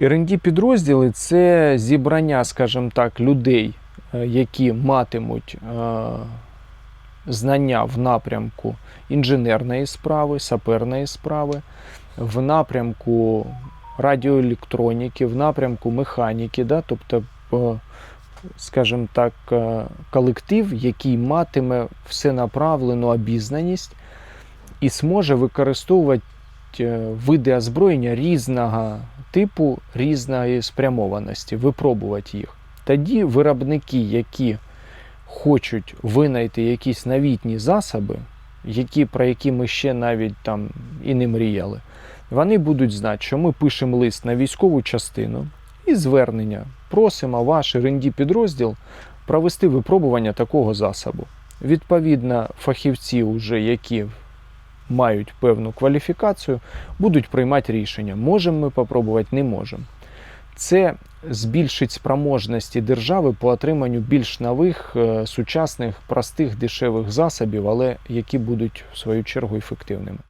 rd підрозділи це зібрання, скажімо так, людей, е, які матимуть е, знання в напрямку інженерної справи, саперної справи, в напрямку радіоелектроніки, в напрямку механіки, да? тобто, е, скажімо так, колектив, який матиме всенаправлену обізнаність і зможе використовувати види озброєння різного типу, різної спрямованості, випробувати їх. Тоді виробники, які хочуть винайти якісь новітні засоби, які, про які ми ще навіть там і не мріяли, вони будуть знати, що ми пишемо лист на військову частину і звернення. Просимо ваш rd підрозділ провести випробування такого засобу. Відповідно, фахівці, вже, які мають певну кваліфікацію, будуть приймати рішення, можемо ми попробувати, не можемо. Це збільшить спроможності держави по отриманню більш нових, е, сучасних, простих, дешевих засобів, але які будуть в свою чергу ефективними.